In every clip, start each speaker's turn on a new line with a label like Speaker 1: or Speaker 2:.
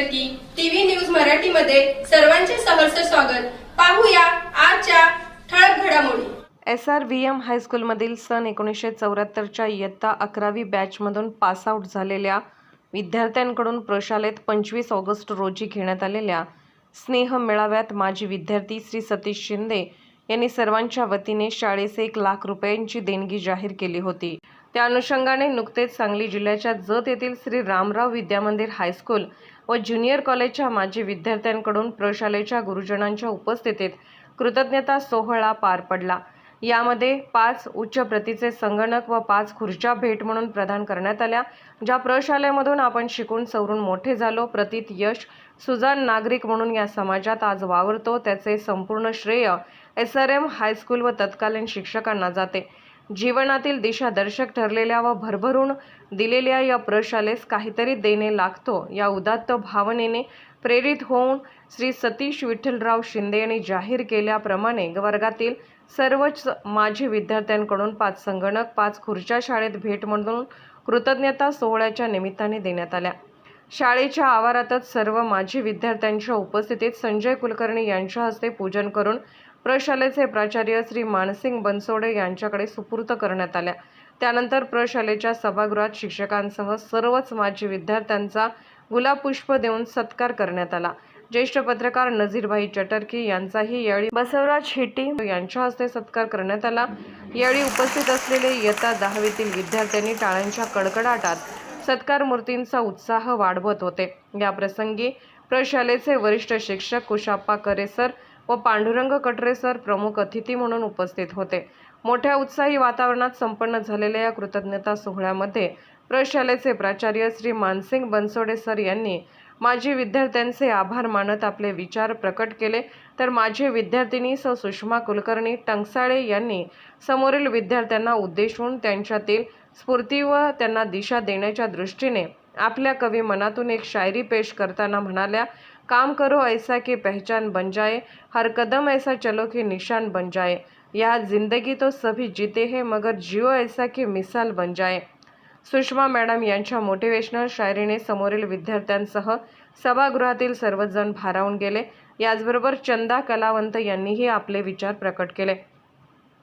Speaker 1: की TV news मराठीमध्ये सर्वांचे सहर्ष स्वागत. पाहूया आजच्या ठळक घडामोडी.
Speaker 2: एस आर व्ही एम हायस्कूलमधील सन एकोणीसशे चौऱ्याहत्तरच्या इयत्ता अकरावी बॅचमधून पासआउट झालेल्या विद्यार्थ्यांकडून प्रशालेत पंचवीस ऑगस्ट रोजी घेण्यात आलेल्या स्नेह मेळाव्यात माजी विद्यार्थी श्री सतीश शिंदे यांनी सर्वांच्या वतीने शाळेस एक लाख रुपयांची देणगी जाहीर केली होती. त्या अनुषंगाने नुकतेच सांगली जिल्ह्याच्या जत येथील श्री रामराव विद्यामंदिर हायस्कूल व ज्युनियर कॉलेजच्या माजी विद्यार्थ्यांकडून प्रशालेच्या गुरुजनांच्या उपस्थितीत कृतज्ञता सोहळा पार पडला. यामध्ये पाच उच्च प्रतीचे संगणक व पाच खुर्च्या भेट म्हणून प्रदान करण्यात आल्या ज्या प्रशालेमधून आपण शिकून सवरून मोठे झालो. प्रतीत यश सुजान नागरिक म्हणून या समाजात आज वावरतो त्याचे संपूर्ण श्रेय एस आर एम हायस्कूल व तत्कालीन शिक्षकांना जाते. जीवनातील दिशादर्शक ठरलेल्या व भरभरून दिलेल्या या प्रशालेस काहीतरी देणे लागतो. या उदात्त भावनेने प्रेरित होऊन श्री सतीश विठ्ठलराव शिंदे यांनी जाहीर केल्याप्रमाणे वर्गातील सर्वच माजी विद्यार्थ्यांकडून पाच संगणक पाच खुर्च्या शाळेत भेट म्हणून कृतज्ञता सोहळ्याच्या निमित्ताने देण्यात आल्या. शाळेच्या आवारातच सर्व माजी विद्यार्थ्यांच्या उपस्थितीत संजय कुलकर्णी यांच्या हस्ते पूजन करून प्रशालेचे प्राचार्य श्री मानसिंग बनसोडे यांच्याकडे सुपूर्त करण्यात आल्या. त्यानंतर प्रशालेच्या सभागृहात शिक्षकांसह सर्वच माजी विद्यार्थ्यांचा गुलाबपुष्प देऊन सत्कार करण्यात आला. ज्येष्ठ पत्रकार नझीरभाई चटर्की यांचाही यावेळी बसवराज शेट्टी यांच्या हस्ते सत्कार करण्यात आला. यावेळी उपस्थित असलेले इयत्ता दहावीतील विद्यार्थ्यांनी टाळ्यांच्या कडकडाटात सत्कार मूर्तींचा उत्साह वाढवत होते. याप्रसंगी प्रशालेचे वरिष्ठ शिक्षक कुशाप्पा करे सर व पांडुरंग कटरे सर प्रमुख अतिथी म्हणून उपस्थित होते. मोठ्या उत्साही वातावरणात संपन्न झालेल्या या कृतज्ञता सोहळ्यामध्ये प्रशालेचे प्राचार्य श्री मानसिंग बनसोडे सर यांनी माजी विद्यार्थ्यांचे आभार मानत आपले विचार प्रकट केले. तर माजी विद्यार्थिनी सौ सुषमा कुलकर्णी टंकसाळे यांनी समोरील विद्यार्थ्यांना उद्देशून त्यांच्यातील स्फूर्ती व त्यांना दिशा देण्याच्या दृष्टीने आपल्या कवी मनातून एक शायरी पेश करताना म्हणाल्या काम करो ऐसा की पहचान बन जाए हर कदम ऐसा चलो कि निशान बन जाए। यह जिंदगी तो सभी जीते हैं मगर जिओ ऐसा की मिसाल बन जाए। सुषमा मॅडम यांच्या मोटिवेशनल शायरीने समोरील विद्यार्थ्यांसह सभागृहातील सर्वजण भारावून गेले. याचबरोबर चंदा कलावंत यांनीही आपले विचार प्रकट केले.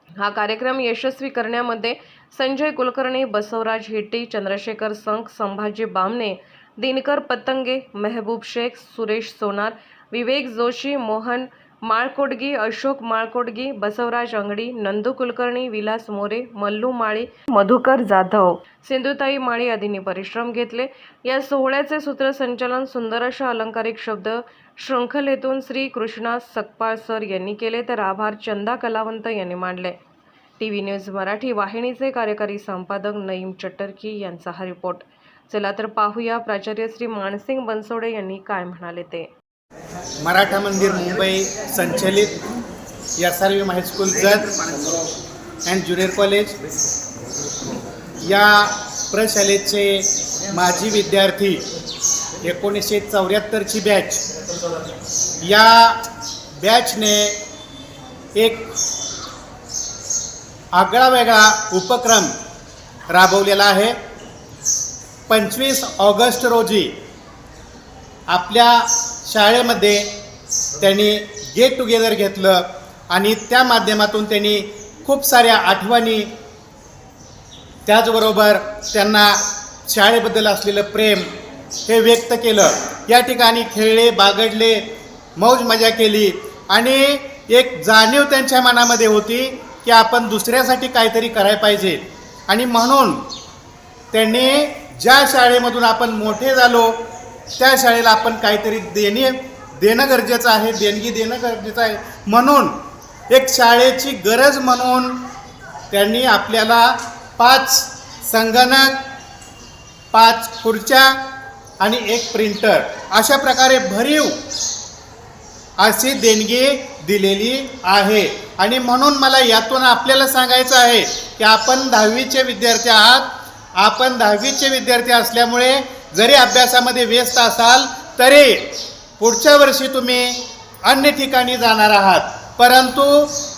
Speaker 2: हा कार्यक्रम यशस्वी करण्यामध्ये संजय कुलकर्णी बसवराज हिट्टी चंद्रशेखर संख संभाजी बामणे दिनकर पतंगे मेहबूब शेख सुरेश सोनार विवेक जोशी मोहन माळकोडगी अशोक माळकोडगी बसवराज अंगडी नंदू कुलकर्णी विलास मोरे मल्लू माळी मधुकर जाधव. सिंधुताई माळी आदींनी परिश्रम घेतले. या सोहळ्याचे सूत्रसंचालन सुंदर अशा अलंकारिक शब्द शृंखलेतून श्री कृष्णा सकपाळ सर यांनी केले तर आभार चंदा कलावंत यांनी मांडले. टी व्ही न्यूज मराठी वाहिनीचे कार्यकारी संपादक नईम चटर्की यांचा हा रिपोर्ट. चला तर पाहूया प्राचार्य श्री मानसिंग बनसोडे यांनी काय म्हणाले ते.
Speaker 3: मराठा मंदिर मुंबई संचलित S R V high school Jat and junior college या प्रशालेचे माजी विद्यार्थी एकोणीसशे चौऱ्याहत्तरची बॅच या बॅचने एक आगळा वेगळा उपक्रम राबवलेला आहे. पंचवीस ऑगस्ट रोजी आपल्या शाळेमध्ये त्यांनी गेट टुगेदर घेतलं आणि त्या माध्यमातून त्यांनी खूप साऱ्या आठवणी त्याचबरोबर त्यांना शाळेबद्दल असलेलं प्रेम हे व्यक्त केलं. या ठिकाणी खेळले बागडले मौज मजा केली आणि एक जाणीव त्यांच्या मनामध्ये होती की आपण दुसऱ्यासाठी काहीतरी करायला पाहिजे. आणि म्हणून त्यांनी ज्या शाळेमधून आपण मोठे झालो त्या शाळेला आपण काहीतरी देणे देणं गरजेचं आहे देणगी देणं गरजेचं आहे. म्हणून एक शाळेची गरज म्हणून त्यांनी आपल्याला पाच संगणक पाच खुर्च्या आणि एक प्रिंटर अशा प्रकारे भरीव अशी देणगी दिलेली आहे. आणि म्हणून मला यातून आपल्याला सांगायचं आहे की आपण दहावीचे विद्यार्थी आहात आपण दहावीचे विद्यार्थी असल्यामुळे जरी अभ्यासामध्ये व्यस्त असाल तरी पुढच्या वर्षी तुम्ही अन्य ठिकाणी जाणार आहात. परंतु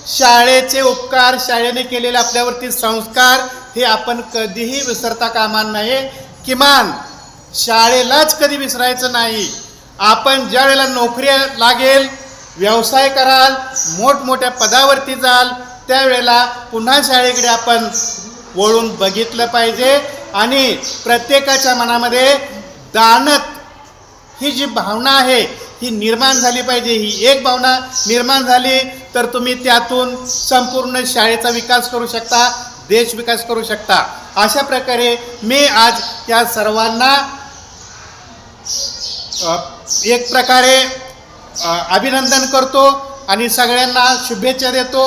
Speaker 3: शाळेचे उपकार शाळेने केलेले आपल्यावरती संस्कार हे आपण कधीही विसरता कामा नाही किमान शाळेलाच कधी विसरायचं नाही. आपण ज्या वेळेला नोकरी लागेल व्यवसाय कराल मोठमोठ्या पदावरती जाल त्यावेळेला पुन्हा शाळेकडे आपण वळून बघितलं पाहिजे. आणि प्रत्येकाच्या मनामध्ये दानत ही जी भावना आहे ही निर्माण झाली पाहिजे. ही एक भावना निर्माण झाली तर तुम्ही त्यातून संपूर्ण शाळेचा विकास करू शकता देश विकास करू शकता. अशा प्रकारे मी आज या सर्वांना एक प्रकारे अभिनंदन करतो आणि सगळ्यांना शुभेच्छा देतो.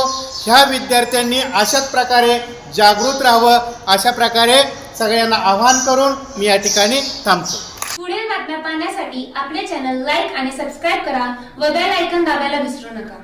Speaker 3: ह्या विद्यार्थ्यांनी अशाच प्रकारे जागृत राहावं अशा प्रकारे सगळ्यांना आवाहन करून मी या ठिकाणी थांबतो.
Speaker 4: पुढील बातम्या पाहण्यासाठी आपले चॅनल लाईक आणि सबस्क्राईब करा व बेल आयकॉन दाबायला विसरू नका.